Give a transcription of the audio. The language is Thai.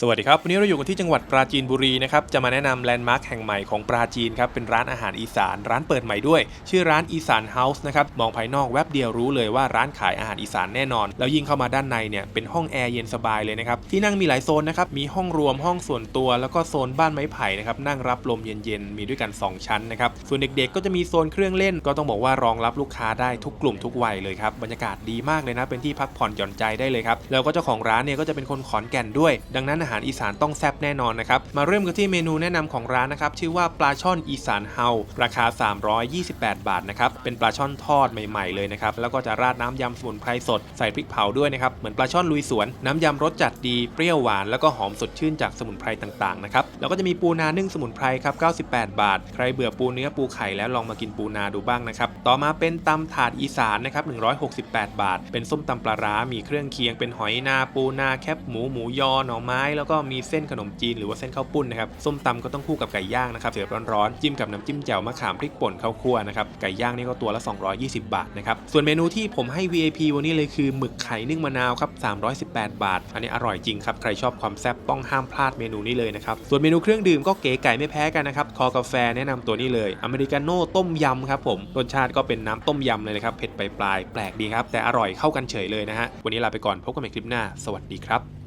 สวัสดีครับ วันนี้เราอยู่กันที่จังหวัดปราจีนบุรีนะครับ จะมาแนะนำแลนด์มาร์คแห่งใหม่ของปราจีนครับ เป็นร้านอาหารอีสาน ร้านเปิดใหม่ด้วย ชื่อร้านอีสานเฮาส์นะครับ มองภายนอกแวบเดียวรู้เลยว่าร้านขายอาหารอีสานแน่นอน แล้วยิ่งเข้ามาด้านในเนี่ย เป็นห้องแอร์เย็นสบายเลยนะครับ ที่นั่งมีหลายโซนนะครับ มีห้องรวมห้องส่วนตัว แล้วก็โซนบ้านไม้ไผ่นะครับ นั่งรับลมเย็นๆ มีด้วยกัน 2 ชั้นนะครับ ส่วนเด็กๆ ก็จะมีโซนเครื่องเล่น ก็ต้องบอกว่ารองรับลูกค้าได้ทุกกลุ่มทุกวัยเลยครับ บรรยากาศดีมากเลยนะ เป็นที่พักผ่อนหย่อนใจได้เลยครับ แล้วก็เจ้าของร้านเนี่ยก็จะเป็นคนขอนแก่นด้วย ดังนั้นอาหารอีสานต้องแซ่บแน่นอนนะครับมาเริ่มกันที่เมนูแนะนำของร้านนะครับชื่อว่าปลาช่อนอีสานเฮาราคา 328 บาทนะครับเป็นปลาช่อนทอดใหม่ ๆเลยนะครับแล้วก็จะราดน้ำยำสมุนไพรสดใส่พริกเผาด้วยนะครับเหมือนปลาช่อนลุยสวนน้ำยำรสจัดดีเปรี้ยวหวานแล้วก็หอมสดชื่นจากสมุนไพรต่างๆนะครับแล้วก็จะมีปูนานึ่งสมุนไพรครับ98 บาท ใครเบื่อปูเนื้อปูไข่แล้วลองมากินปูนาดูบ้างนะครับต่อมาเป็นตำถาดอีสานนะครับ168 บาท เป็นส้มตำปลาร้ามีเครื่องเคียงเป็นหอยนาปูนาแคบหมูหมูยอหน่อไม้แล้วก็มีเส้นขนมจีนหรือว่าเส้นข้าวปุ้นนะครับส้มตำก็ต้องคู่กับไก่ย่างนะครับเสิร์ฟร้อนๆจิ้มกับน้ำจิ้มแจ่วมะขามพริกป่นข้าวคั่วนะครับไก่ย่างนี่ก็ตัวละ 220 บาทนะครับส่วนเมนูที่ผมให้ VIP วันนี้เลยคือหมึกไข่นึ่งมะนาวครับ318 บาท อันนี้อร่อยจริงครับใครชอบความแซ่บต้องห้ามพลาดเมนูนี้เลยนะครับส่วนเมนูเครื่องดื่มก็เก๋ไก่ไม่แพ้กันนะครับคอกาแฟแนะนำตัวนี้เลยอเมริกาโน่ต้มยำครับผมรสชาติก็เป็นน้ำต้มยำเลยนะครับเผ็ดปลายๆแปลกดีครับแต่อร่อยเข้ากันเฉยเลยนะฮะวันนี้ลาไปก่อนพบกันใหม่คลิปหน้า สวัสดีครับ